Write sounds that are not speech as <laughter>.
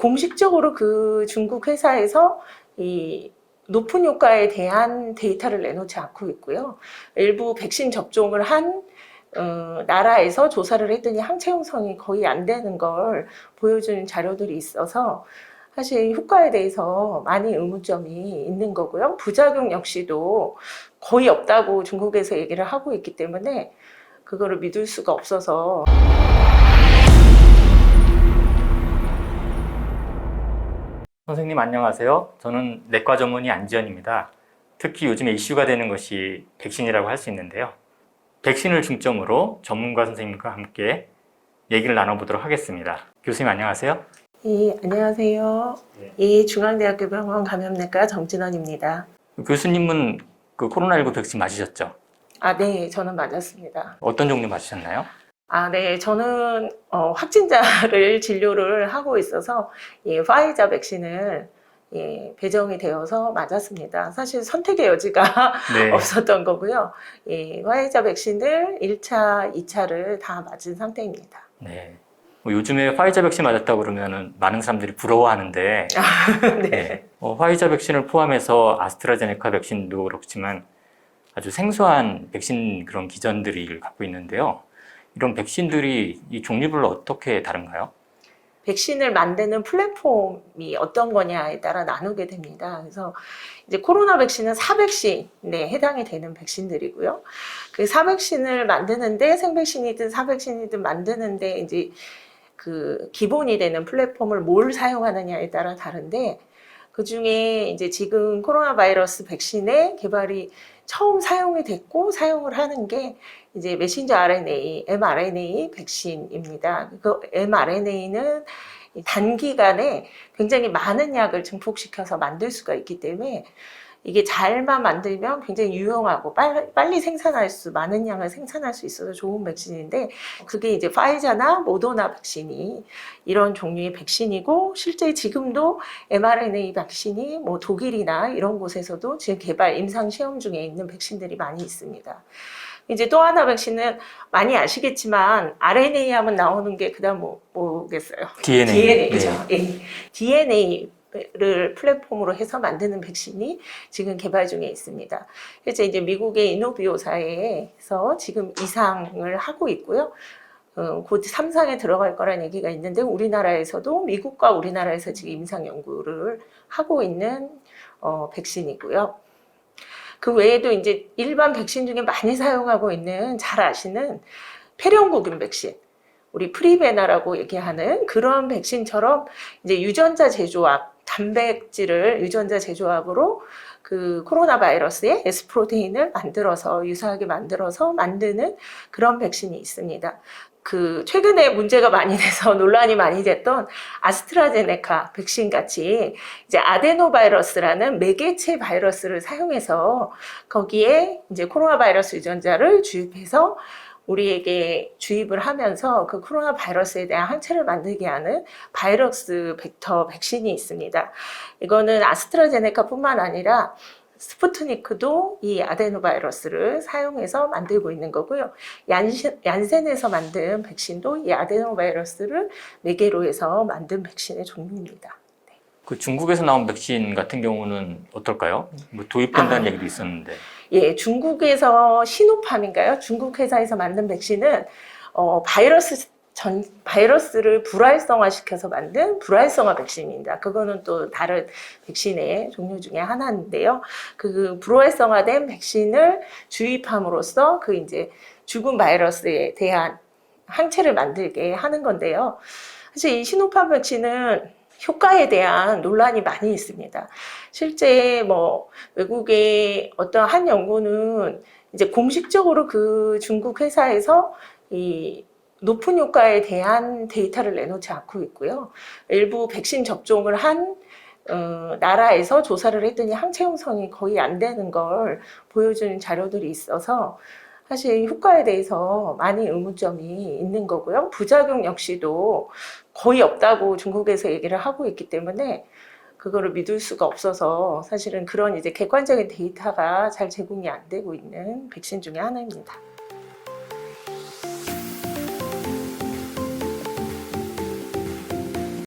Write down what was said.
공식적으로 그 중국 회사에서 이 높은 효과에 대한 데이터를 내놓지 않고 있고요. 일부 백신 접종을 한 어, 나라에서 조사를 했더니 항체 형성이 거의 안 되는 걸 보여주는 자료들이 있어서 사실 효과에 대해서 많이 의문점이 있는 거고요. 부작용 역시도 거의 없다고 중국에서 얘기를 하고 있기 때문에 그거를 믿을 수가 없어서 선생님 안녕하세요. 저는 내과 전문의 안지현입니다. 특히 요즘에 이슈가 되는 것이 백신이라고 할 수 있는데요. 백신을 중점으로 전문가 선생님과 함께 얘기를 나눠보도록 하겠습니다. 교수님 안녕하세요. 예, 안녕하세요. 네. 예, 중앙대학교 병원 감염내과 정진원입니다. 교수님은 그 코로나19 백신 맞으셨죠? 아, 네, 저는 맞았습니다. 어떤 종류 맞으셨나요? 아, 네, 저는 어, 확진자를 <laughs> 진료를 하고 있어서 예, 파이자 백신을 예, 배정이 되어서 맞았습니다. 사실 선택의 여지가 <laughs> 네. 없었던 거고요. 예, 화이자 백신을 1차, 2차를 다 맞은 상태입니다. 네. 뭐 요즘에 화이자 백신 맞았다고 그러면은 많은 사람들이 부러워하는데 <laughs> 네. 네. 어, 화이자 백신을 포함해서 아스트라제네카 백신도 그렇지만 아주 생소한 백신 그런 기전들을 갖고 있는데요. 이런 백신들이 이 종류별로 어떻게 다른가요? 백신을 만드는 플랫폼이 어떤 거냐에 따라 나누게 됩니다. 그래서 이제 코로나 백신은 사백신에 해당이 되는 백신들이고요. 그 사백신을 만드는데 생백신이든 사백신이든 만드는데 이제 그 기본이 되는 플랫폼을 뭘 사용하느냐에 따라 다른데 그 중에 이제 지금 코로나 바이러스 백신의 개발이 처음 사용이 됐고 사용을 하는 게 이제 메신저 RNA, mRNA 백신입니다. 그 mRNA는 단기간에 굉장히 많은 약을 증폭시켜서 만들 수가 있기 때문에 이게 잘만 만들면 굉장히 유용하고 빨리, 빨리 생산할 수, 많은 양을 생산할 수 있어서 좋은 백신인데 그게 이제 파이자나 모더나 백신이 이런 종류의 백신이고 실제 지금도 mRNA 백신이 뭐 독일이나 이런 곳에서도 지금 개발 임상 시험 중에 있는 백신들이 많이 있습니다. 이제 또 하나 백신은 많이 아시겠지만 RNA 하면 나오는 게 그다음 뭐 뭐겠어요? DNA. DNA죠. 네. 예. DNA 를 플랫폼으로 해서 만드는 백신이 지금 개발 중에 있습니다. 그래서 이제 미국의 이노비오사에서 지금 이상을 하고 있고요. 어, 곧 3상에 들어갈 거란 얘기가 있는데 우리나라에서도 미국과 우리나라에서 지금 임상 연구를 하고 있는 어, 백신이고요. 그 외에도 이제 일반 백신 중에 많이 사용하고 있는 잘 아시는 폐렴구균 백신. 우리 프리베나라고 얘기하는 그런 백신처럼 이제 유전자 제조합, 단백질을 유전자 제조합으로 그 코로나 바이러스의 S 프로테인을 만들어서 유사하게 만들어서 만드는 그런 백신이 있습니다. 그 최근에 문제가 많이 돼서 <laughs> 논란이 많이 됐던 아스트라제네카 백신 같이 이제 아데노 바이러스라는 매개체 바이러스를 사용해서 거기에 이제 코로나 바이러스 유전자를 주입해서 우리에게 주입을 하면서 그 코로나 바이러스에 대한 항체를 만들게 하는 바이러스 벡터 백신이 있습니다. 이거는 아스트라제네카뿐만 아니라 스푸트니크도 이 아데노바이러스를 사용해서 만들고 있는 거고요. 얀센에서 만든 백신도 이 아데노바이러스를 매개로 해서 만든 백신의 종류입니다. 그 중국에서 나온 백신 같은 경우는 어떨까요? 뭐 도입된다는 아. 얘기도 있었는데. 예, 중국에서 시노팜인가요? 중국 회사에서 만든 백신은 어, 바이러스 전 바이러스를 불활성화시켜서 만든 불활성화 백신입니다. 그거는 또 다른 백신의 종류 중에 하나인데요. 그 불활성화된 백신을 주입함으로써 그 이제 죽은 바이러스에 대한 항체를 만들게 하는 건데요. 사실 이 시노팜 백신은 효과에 대한 논란이 많이 있습니다. 실제 뭐 외국의 어떤 한 연구는 이제 공식적으로 그 중국 회사에서 이 높은 효과에 대한 데이터를 내놓지 않고 있고요. 일부 백신 접종을 한 어, 나라에서 조사를 했더니 항체 형성이 거의 안 되는 걸 보여주는 자료들이 있어서 사실 효과에 대해서 많이 의문점이 있는 거고요. 부작용 역시도 거의 없다고 중국에서 얘기를 하고 있기 때문에 그거를 믿을 수가 없어서 사실은 그런 이제 객관적인 데이터가 잘 제공이 안 되고 있는 백신 중에 하나입니다.